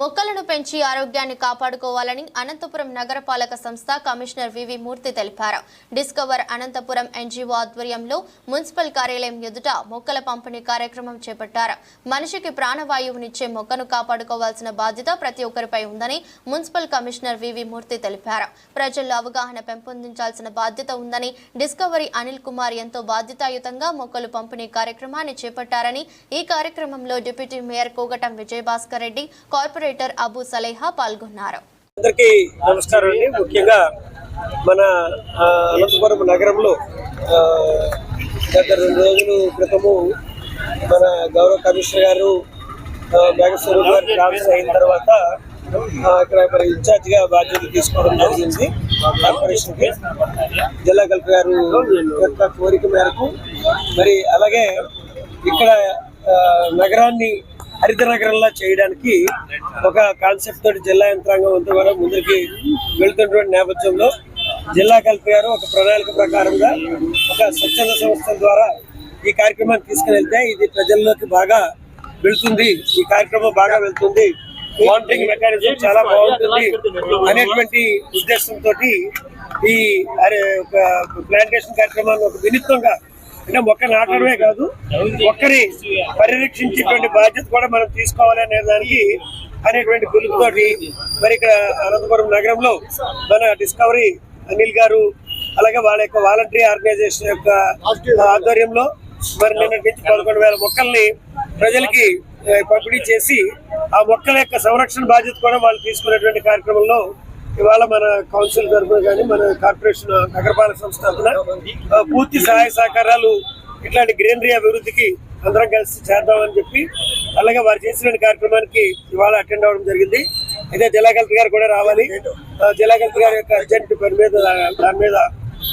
మొక్కలను పెంచి ఆరోగ్యాన్ని కాపాడుకోవాలని అనంతపురం నగరపాలక సంస్థ కమిషనర్ వివి మూర్తి తెలిపారు. డిస్కవర్ అనంతపురం ఎన్జీఓ ఆధ్వర్యంలో మున్సిపల్ కార్యాలయం ఎదుట మొక్కల పంపిణీ కార్యక్రమం చేపట్టారు. మనిషికి ప్రాణవాయువునిచ్చే మొక్కను కాపాడుకోవాల్సిన బాధ్యత ప్రతి ఒక్కరిపై ఉందని మున్సిపల్ కమిషనర్ వివి మూర్తి తెలిపారు. ప్రజల్లో అవగాహన పెంపొందించాల్సిన బాధ్యత ఉందని డిస్కవరీ అనిల్ కుమార్ ఎంతో బాధ్యతాయుతంగా మొక్కలు పంపిణీ కార్యక్రమాన్ని చేపట్టారని ఈ కార్యక్రమంలో deputy mayor Kogatam Vijayabhaskar Reddy corporate corporator Abu Saleha పాల్గొన్నారు. అందరికీ నమస్కారం అండి. ముఖ్యంగా మన అనంతపురం నగరంలో గత రెండు రోజులు క్రితము మన గౌరవ కమిషనర్ గారు ఆ, మేఘస్వరూప్ గారు ట్రాన్స్ఫర్ అయిన తర్వాత ఆ, ఇక్కడ మరి ఇన్ఛార్జ్గా బాధ్యత తీసుకోవడం జరిగింది. కార్పొరేషన్కి. జిల్లా కలెక్టర్ గారు యొక్క కోరిక మేరకు మరి అలాగే ఇక్కడ నగరాన్ని హరిత నగరంలా చేయడానికి ఒక కాన్సెప్ట్ తోటి జిల్లా యంత్రాంగం అంతా కూడా ముందుకి వెళుతున్నటువంటి నేపథ్యంలో జిల్లా కలెక్టర్ గారు ఒక ప్రణాళిక ప్రకారంగా ఒక స్వచ్ఛంద సంస్థల ద్వారా ఈ కార్యక్రమాన్ని తీసుకుని వెళ్తే ఇది ప్రజల్లోకి బాగా వెళుతుంది. ఈ కార్యక్రమం బాగా వెళ్తుంది. మానిటరింగ్ మెకానిజం చాలా బాగుంటుంది అనేటువంటి ఉద్దేశంతో ఈ ఒక ప్లాంటేషన్ కార్యక్రమాన్ని ఒక వినూత్నంగా అంటే మొక్క నాటడమే కాదు ఒక్కరి పరిరక్షించేటువంటి బాధ్యత కూడా మనం తీసుకోవాలి అనే దానికి అనేటువంటి పిలుపుతోటి మరి ఇక్కడ అనంతపురం నగరంలో మన డిస్కవరీ అనిల్ గారు అలాగే వాళ్ళ యొక్క వాలంటరీ ఆర్గనైజేషన్ యొక్క ఆధ్వర్యంలో మరి నిన్నటి నుంచి పదకొండు వేల మొక్కల్ని ప్రజలకి పంపిణీ చేసి ఆ మొక్కల యొక్క సంరక్షణ బాధ్యత కూడా వాళ్ళు తీసుకునేటువంటి కార్యక్రమంలో ఇవాళ మన కౌన్సిల్ తరఫున కానీ మన కార్పొరేషన్ నగరపాలక సంస్థ తరఫున పూర్తి సహాయ సహకారాలు ఇట్లాంటి గ్రీనరీ అభివృద్ధికి అందరం కలిసి చేద్దామని చెప్పి అలాగే వారు చేసిన కార్యక్రమానికి ఇవాళ అటెండ్ అవ్వడం జరిగింది. అయితే జిల్లా కలెక్టర్ గారు కూడా రావాలి. జిల్లా కలెక్టర్ గారి యొక్క అర్జెంట్ పని మీద దాని మీద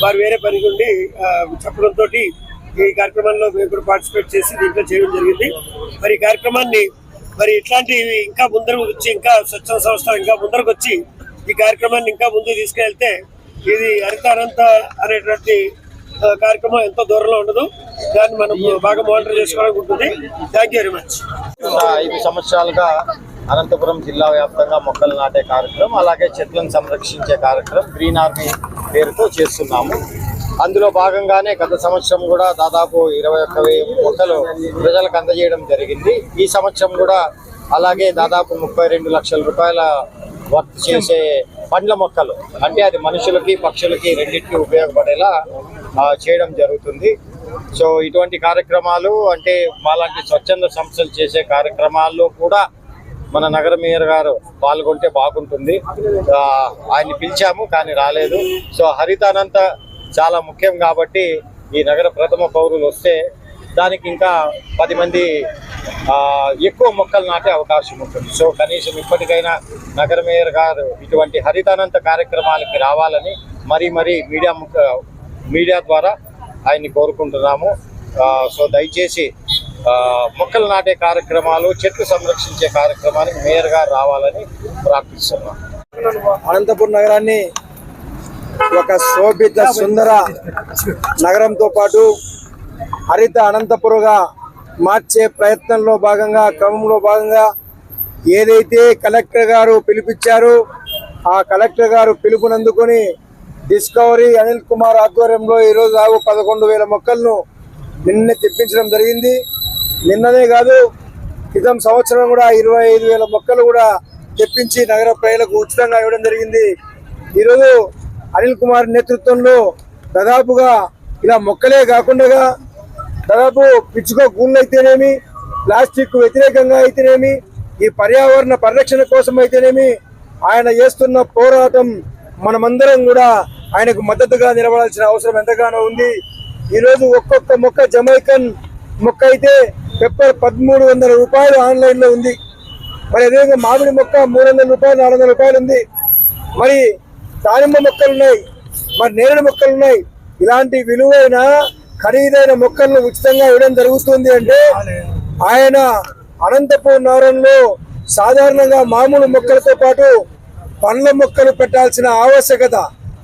వారు వేరే పని ఉండి చెప్పడంతో ఈ కార్యక్రమంలో మేము కూడా పార్టిసిపేట్ చేసి దీంట్లో చేయడం జరిగింది. మరి ఈ కార్యక్రమాన్ని మరి ఇట్లాంటివి ఇంకా ముందరకు వచ్చి ఇంకా స్వచ్ఛంద సంస్థ ఇంకా ముందరకు వచ్చి ఈ కార్యక్రమాన్ని ఇంకా ముందుకు తీసుకెళ్తే ఇది హరిత అనంత అనేటువంటి కార్యక్రమం ఎంతో దూరంలో ఉండదు. దాన్ని మనం బాగా మానిటర్ చేసుకోవడానికి ఉంటుంది. థ్యాంక్ యూ వెరీ మచ్ ఐదు సంవత్సరాలుగా అనంతపురం జిల్లా వ్యాప్తంగా మొక్కలు నాటే కార్యక్రమం అలాగే చెట్లను సంరక్షించే కార్యక్రమం గ్రీన్ ఆర్మీ పేరుతో చేస్తున్నాము. అందులో భాగంగానే గత సంవత్సరం కూడా దాదాపు ఇరవై ఒక్క మొక్కలు ప్రజలకు అందజేయడం జరిగింది. ఈ సంవత్సరం కూడా అలాగే దాదాపు ముప్పై రెండు లక్షల రూపాయల వర్క్ చేసే పండ్ల మొక్కలు. అంటే అది మనుషులకి పక్షులకి రెండింటికి ఉపయోగపడేలా చేయడం జరుగుతుంది. సో ఇటువంటి కార్యక్రమాలు అంటే మాలాంటి స్వచ్ఛంద సంస్థలు చేసే కార్యక్రమాల్లో కూడా మన నగర మేయర్ గారు పాల్గొంటే బాగుంటుంది. ఆయన్ని పిలిచాము కానీ రాలేదు. సో హరితానంత చాలా ముఖ్యం కాబట్టి ఈ నగర ప్రథమ పౌరులు వస్తే దానికి ఇంకా పది మంది ఎక్కువ మొక్కలు నాటే అవకాశం ఉంటుంది. సో కనీసం ఇప్పటికైనా నగర మేయర్ గారు ఇటువంటి హరితానంత కార్యక్రమాలకి రావాలని మరీ మరీ మీడియా మీడియా ద్వారా ఆయన్ని కోరుకుంటున్నాము. సో దయచేసి మొక్కలు నాటే కార్యక్రమాలు చెట్లు సంరక్షించే కార్యక్రమానికి మేయర్ గారు రావాలని ప్రార్థిస్తున్నాం. అనంతపురం నగరాన్ని ఒక శోభిత సుందర నగరంతో పాటు హరిత అనంతపురంగా మార్చే ప్రయత్నంలో భాగంగా క్రమంలో భాగంగా ఏదైతే కలెక్టర్ గారు పిలిపించారో ఆ కలెక్టర్ గారు పిలుపునందుకొని డిస్కవరీ అనిల్ కుమార్ ఆధ్వర్యంలో ఈరోజు దాదాపు పదకొండు వేల మొక్కలను నిన్నే తెప్పించడం జరిగింది. నిన్ననే కాదు క్రితం సంవత్సరం కూడా ఇరవై ఐదు వేల మొక్కలు కూడా తెప్పించి నగర ప్రజలకు ఉచితంగా ఇవ్వడం జరిగింది. ఈరోజు అనిల్ కుమార్ నేతృత్వంలో దాదాపుగా ఇలా మొక్కలే కాకుండా దాదాపు పిచ్చుకో గూళ్ళు అయితేనేమి ప్లాస్టిక్ వ్యతిరేకంగా అయితేనేమి ఈ పర్యావరణ పరిరక్షణ కోసం అయితేనేమి ఆయన చేస్తున్న పోరాటం మనమందరం కూడా ఆయనకు మద్దతుగా నిలబడాల్సిన అవసరం ఎంతగానో ఉంది. ఈరోజు ఒక్కొక్క మొక్క జమైకన్ మొక్క అయితే పెప్పర్ పదమూడు వందల రూపాయలు ఆన్లైన్లో ఉంది. మరి అదేవిధంగా మామిడి మొక్క మూడు వందల రూపాయలు నాలుగు వందల రూపాయలు ఉంది. మరి దానిమ్మ మొక్కలు ఉన్నాయి మరి నేరేడు మొక్కలు ఉన్నాయి ఇలాంటి విలువైన ఖరీదైన మొక్కలను ఉచితంగా ఇవ్వడం జరుగుతుంది అంటే ఆయన అనంతపూర్ నగరంలో సాధారణంగా మామూలు మొక్కలతో పాటు పండ్ల మొక్కలు పెట్టాల్సిన ఆవశ్యకత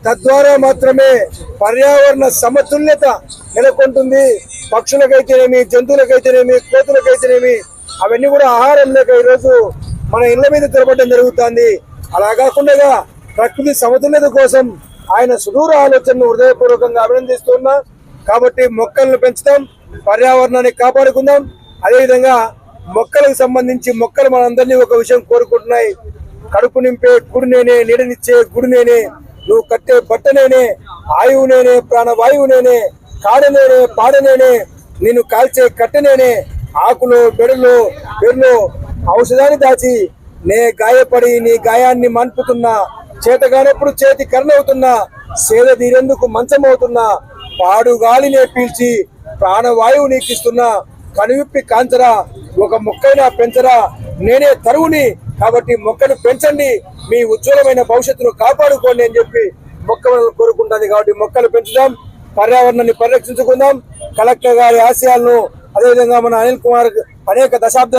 తద్వారా మాత్రమే పర్యావరణ సమతుల్యత నెలకొంటుంది. పక్షులకైతేనేమి జంతువులకైతేనేమి కోతులకైతేనేమి అవన్నీ కూడా ఆహారం లేక ఈరోజు మన ఇళ్ళ మీద తిరగడం జరుగుతుంది. అలా కాకుండా ప్రకృతి సమతుల్యత కోసం ఆయన సుదూర ఆలోచనను హృదయపూర్వకంగా అభినందిస్తున్నా. కాబట్టి మొక్కలను పెంచుతాం పర్యావరణాన్ని కాపాడుకుందాం. అదేవిధంగా మొక్కలకు సంబంధించి మొక్కలు మనందరినీ ఒక విషయం కోరుకుంటున్నాయి. కడుపు నింపే గుడి నేనే నీడనిచ్చే గుడి నేనే నువ్వు కట్టే బట్ట నేనే ఆయువు నేనే ప్రాణవాయువు నేనే కాడ నేనే నేను కాల్చే కట్టనేనే ఆకులు బెడలు బెర్లు ఔషధాన్ని దాచి నే గాయపడి నీ గాయాన్ని మన్పుతున్నా చేతగానప్పుడు చేతి కర్ణవుతున్నా సేద తీరేందుకు మంచమవుతున్నా పాడుగాలినే పీల్చి ప్రాణవాయువు నీకిస్తున్న కనువిప్పి కాంచరా ఒక మొక్కైనా పెంచరా? నేనే తరువుని కాబట్టి మొక్కను పెంచండి. మీ ఉజ్వలమైన భవిష్యత్తును కాపాడుకోండి అని చెప్పి మొక్క కోరుకుంటుంది కాబట్టి మొక్కలు పెంచుదాం పర్యావరణాన్ని పరిరక్షించుకుందాం. కలెక్టర్ గారి ఆశయాలను అదేవిధంగా మన అనిల్ కుమార్ అనేక దశాబ్దాలు